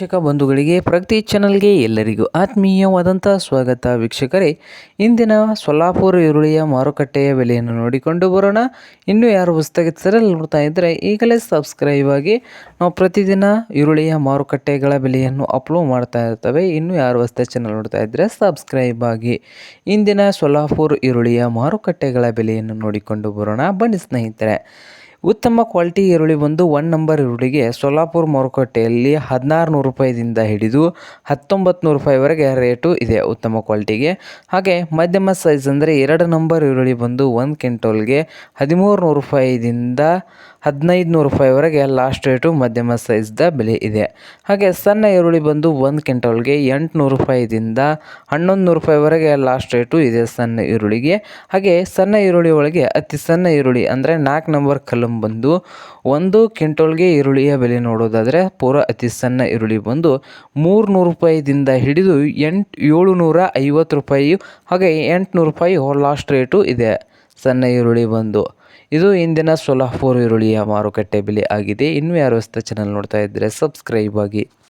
ವೀಕ್ಷಕ ಬಂಧುಗಳಿಗೆ ಪ್ರಗತಿ ಚಾನಲ್ಗೆ ಎಲ್ಲರಿಗೂ ಆತ್ಮೀಯವಾದಂಥ ಸ್ವಾಗತ. ವೀಕ್ಷಕರೇ, ಇಂದಿನ ಸೊಲ್ಲಾಪುರ ಈರುಳ್ಳಿಯ ಮಾರುಕಟ್ಟೆಯ ಬೆಲೆಯನ್ನು ನೋಡಿಕೊಂಡು ಬರೋಣ. ಇನ್ನೂ ಯಾರು ಪುಸ್ತಕ ಸರಲ್ ನೋಡ್ತಾ ಇದ್ದರೆ ಈಗಲೇ ಸಬ್ಸ್ಕ್ರೈಬ್ ಆಗಿ. ನಾವು ಪ್ರತಿದಿನ ಈರುಳ್ಳಿಯ ಮಾರುಕಟ್ಟೆಗಳ ಬೆಲೆಯನ್ನು ಅಪ್ಲೋಡ್ ಮಾಡ್ತಾ ಇರ್ತವೆ. ಇನ್ನೂ ಯಾರು ಹೊಸ ಚಾನಲ್ ನೋಡ್ತಾ ಇದ್ದರೆ ಸಬ್ಸ್ಕ್ರೈಬ್ ಆಗಿ. ಇಂದಿನ ಸೊಲ್ಲಾಪುರ ಈರುಳ್ಳಿಯ ಮಾರುಕಟ್ಟೆಗಳ ಬೆಲೆಯನ್ನು ನೋಡಿಕೊಂಡು ಬರೋಣ. ಬನ್ನಿ ಸ್ನೇಹಿತರೆ ಉತ್ತಮ ಕ್ವಾಲಿಟಿ ಈರುಳ್ಳಿ ಬಂದು ಒನ್ ನಂಬರ್ ಈರುಳ್ಳಿಗೆ ಸೊಲ್ಲಾಪುರ ಮಾರುಕಟ್ಟೆಯಲ್ಲಿ ಹದಿನಾರು ನೂರು ರೂಪಾಯಿದಿಂದ ಹಿಡಿದು ಹತ್ತೊಂಬತ್ತು ನೂರು ರೂಪಾಯಿವರೆಗೆ ರೇಟು ಇದೆ ಉತ್ತಮ ಕ್ವಾಲಿಟಿಗೆ. ಹಾಗೆ ಮಧ್ಯಮ ಸೈಜ್ ಅಂದರೆ ಎರಡು ನಂಬರ್ ಈರುಳ್ಳಿ ಬಂದು ಒಂದು ಕ್ವಿಂಟೋಲ್ಗೆ ಹದಿಮೂರು ನೂರು ರೂಪಾಯಿದಿಂದ ಹದಿನೈದು ನೂರು ರೂಪಾಯಿವರೆಗೆ ಲಾಸ್ಟ್ ರೇಟು ಮಧ್ಯಮ ಸೈಜ್ದ ಬೆಲೆ ಇದೆ. ಹಾಗೆ ಸಣ್ಣ ಈರುಳ್ಳಿ ಬಂದು ಒಂದು ಕ್ವಿಂಟಲ್ಗೆ ಎಂಟುನೂರು ರೂಪಾಯಿದಿಂದ ಹನ್ನೊಂದು ನೂರು ರೂಪಾಯಿವರೆಗೆ ಲಾಸ್ಟ್ ರೇಟು ಇದೆ ಸಣ್ಣ ಈರುಳ್ಳಿಗೆ. ಹಾಗೆ ಸಣ್ಣ ಈರುಳ್ಳಿ ಒಳಗೆ ಅತಿ ಸಣ್ಣ ಈರುಳ್ಳಿ ಅಂದರೆ ನಾಲ್ಕು ನಂಬರ್ ಕಲಂ ಬಂದು ಒಂದು ಕ್ವಿಂಟಲ್ಗೆ ಈರುಳ್ಳಿಯ ಬೆಲೆ ನೋಡೋದಾದರೆ ಪೂರ ಅತಿ ಸಣ್ಣ ಈರುಳ್ಳಿ ಬಂದು ಮೂರು ನೂರು ರೂಪಾಯಿದಿಂದ ಹಿಡಿದು ಎಂಟು ಏಳು ನೂರ ಐವತ್ತು ರೂಪಾಯಿ ಹಾಗೆ ಎಂಟುನೂರು ರೂಪಾಯಿ ಲಾಸ್ಟ್ ರೇಟು ಇದೆ. ಸಣ್ಣ ಈರುಳ್ಳಿ ಬಂದು. ಇದು ಇಂದಿನ ಸೊಲಾಪುರ್ ಈರುಳ್ಳಿಯ ಮಾರುಕಟ್ಟೆ ಬೆಲೆ ಆಗಿದೆ. ಇನ್ನೂ ಯಾರು ಹೊಸ್ತ ಚಾನಲ್ ನೋಡ್ತಾ ಇದ್ದರೆ ಸಬ್ಸ್ಕ್ರೈಬ್ ಆಗಿ.